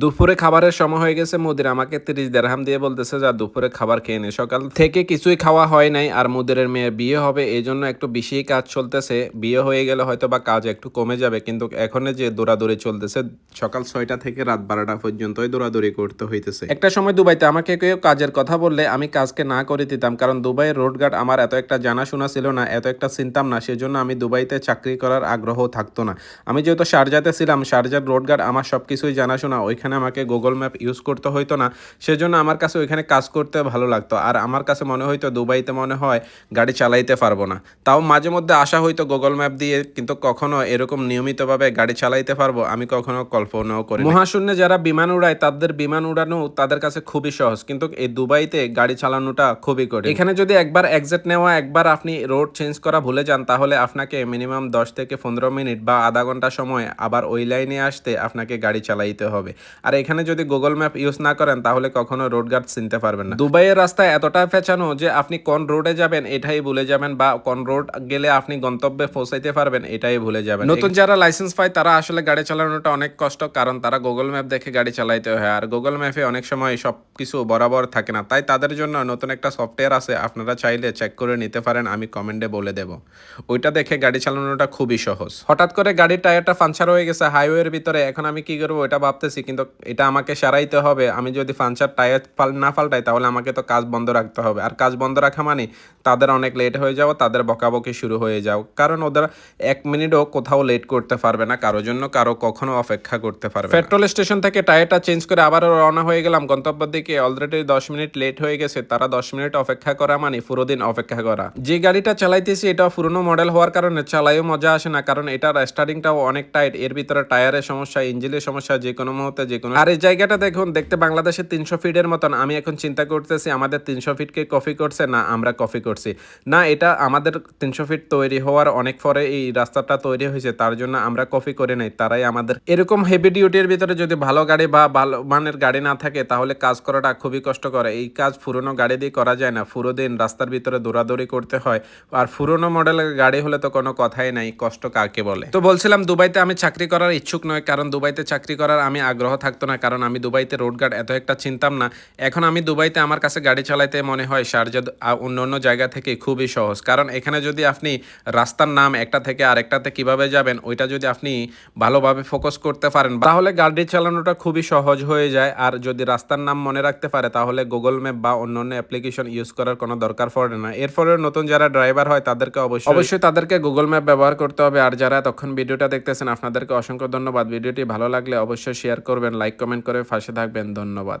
দুপুরে খাবারের সময় হয়ে গেছে, মুদির আমাকে তিরিশ দেড়হাম দিয়ে বলতেছে, যা দুপুরে খাবার খেয়ে নে। সকাল থেকে কিছুই খাওয়া হয় নাই, আর মুদিরের মেয়ের বিয়ে হবে এই জন্য একটু বেশি কাজ চলতেছে। বিয়ে হয়ে গেলে হয়তো বা কাজ একটু কমে যাবে, কিন্তু এখন যে দৌড়াদৌড়ি চলতেছে, সকাল ছয়টা থেকে রাত বারোটা পর্যন্তই দৌড়াদৌড়ি করতে হইতেছে। একটা সময় দুবাইতে আমাকে কেউ কাজের কথা বললে আমি কাজকে না করে দিতাম, কারণ দুবাইয়ের রোডঘাট আমার এত একটা জানাশোনা ছিল না, এত একটা চিনতাম না, সেজন্য আমি দুবাইতে চাকরি করার আগ্রহ থাকতো না। আমি যেহেতু শারজাতে ছিলাম শারজার রোডঘাট আমার সব কিছুই জানাশোনা ওইখানে আমাকে গুগল ম্যাপ ইউজ করতে হইতো না। সেজন্য আমার কাছে ওইখানে কাজ করতে ভালো লাগতো। আর আমার কাছে মনে হইতো দুবাইতে মনে হয় গাড়ি চালাইতে পারব না। তাও মাঝে মধ্যে আসা হইতো গুগল ম্যাপ দিয়ে, কিন্তু কখনো এরকম নিয়মিতভাবে গাড়ি চালাইতে পারব আমি কখনো কল্পনাও করি মহাশূন্যে যারা বিমান উড়ায়, তাদের বিমান উড়ানো তাদের কাছে খুবই সহজ। কিন্তু এই দুবাইতে গাড়ি চালানোটা খুবই কঠিন। এখানে যদি একবার এক্সিট নেওয়া, একবার আপনি রোড চেঞ্জ করা ভুলে যান, তাহলে আপনাকে মিনিমাম দশ থেকে পনেরো মিনিট বা আধা ঘণ্টা সময় আবার ওই লাইনে আসতে আপনাকে গাড়ি চালাইতে হবে। আর এখানে যদি গুগল ম্যাপ ইউজ না করেন তাহলে কখনো রোড গার্ড চিনতে পারবেন না। দুবাইয়ের রাস্তা এতটা পেঁচানো যে আপনি কোন রোডে যাবেন এটাই ভুলে যাবেন বা কোন রোড গেলে আপনি গন্তব্যে পৌঁছাইতে পারবেন এটাই ভুলে যাবেন। নতুন যারা লাইসেন্স পায় তারা আসলে গাড়ি চালানোটা অনেক কষ্ট কারণ তারা গুগল ম্যাপ দেখে গাড়ি চালাইতে হয়। আর গুগল ম্যাপে অনেক সময় সব কিছু বরাবর থাকে না। তাই তাদের জন্য নতুন একটা সফটওয়্যার আছে আপনারা চাইলে চেক করে নিতে পারেন আমি কমেন্টে বলে দেব। ওইটা দেখে গাড়ি চালানোটা খুবই সহজ। হঠাৎ করে গাড়ির টায়ারটা পাঞ্চার হয়ে গেছে হাইওয়ের ভিতরে। এখন আমি কি করব এটা ভাবতেছি কিন্তু এটা আমাকে সারাইতে হবে। আমি যদি পাঞ্চার টায়ার পাল না পাল্টাই তাহলে আমাকে তো কাজ বন্ধ রাখতে হবে। আর কাজ বন্ধ রাখা মানে তাদের অনেক লেট হয়ে যাও, তাদের বকাবকি শুরু হয়ে যাও। কারণ ওদের এক মিনিটও কোথাও লেট করতে পারবে না, কারোর জন্য কারও কখনো অপেক্ষা করতে পারবে পেট্রোল স্টেশন থেকে টায়ারটা চেঞ্জ করে আবারও রওনা হয়ে গেলাম। গন্তব্যের দিকে অলরেডি দশ মিনিট লেট হয়ে গেছে, তারা দশ মিনিট অপেক্ষা করা মানে পুরো দিন অপেক্ষা করা। যে গাড়িটা চালাইতেছি এটা পুরনো মডেল হওয়ার কারণে চালাইও মজা আসে না, কারণ এটার স্টার্টিংটাও অনেক টাইট এর ভিতরে টায়ারের সমস্যা ইঞ্জিনের সমস্যা যে কোনো মুহূর্তে যে কোনো আর এই জায়গাটা দেখুন, দেখতে বাংলাদেশের তিনশো ফিটের মতন। আমি এখন চিন্তা করতেছি, আমাদের তিনশো ফিটকে কপি করছে না আমরা কপি করছি? না, এটা আমাদের তিনশো ফিট তৈরি হওয়ার অনেক পরে এই রাস্তাটা তৈরি হয়েছে, তার জন্য আমরা কপি করে নেই। তারাই আমাদের এরকম হেভি ডিউটির ভিতরে যদি ভালো গাড়ি বা ভালো মানের গাড়ি না থাকে, তাহলে কাজ করাটা খুবই কষ্ট করে এই কাজ পুরনো গাড়ি দিয়ে করা যায় না, পুরো দিন রাস্তার ভিতরে দৌড়াদৌড়ি করতে হয়। আর পুরনো মডেলের গাড়ি হলে তো কোনো কথাই নাই, কষ্ট কাকে বলে? তো বলছিলাম, দুবাইতে আমি চাকরি করার ইচ্ছুক নয় কারণ দুবাইতে চাকরি করার আমি আগ্রহ থাকতো না, কারণ আমি দুবাইতে রোড গার্ড এত একটা চিনতাম না। এখন আমি দুবাইতে আমার কাছে গাড়ি চালাইতে মনে হয় শারজা অন্য অন্য জায়গা থেকে খুবই সহজ। কারণ এখানে যদি আপনি রাস্তার নাম একটা থেকে আরেকটাতে কীভাবে যাবেন, ওইটা যদি আপনি ভালোভাবে ফোকাস করতে পারেন তাহলে গাড়ি চালানোটা খুবই সহজ হয়ে যায়। আর যদি রাস্তার নাম মনে রাখতে পারে, তাহলে গুগল ম্যাপ বা অন্য অন্য অ্যাপ্লিকেশন ইউজ করার কোনো দরকার পড়ে না। এরপরে নতুন যারা ড্রাইভার হয়, তাদেরকে অবশ্যই অবশ্যই তাদেরকে গুগল ম্যাপ ব্যবহার করতে হবে। আর যারা তখন ভিডিওটা দেখতেছেন, আপনাদেরকে অসংখ্য ধন্যবাদ। ভিডিওটি ভালো লাগলে অবশ্যই শেয়ার করবেন। লাইক কমেন্ট করে ফাঁসে থাকবেন। ধন্যবাদ।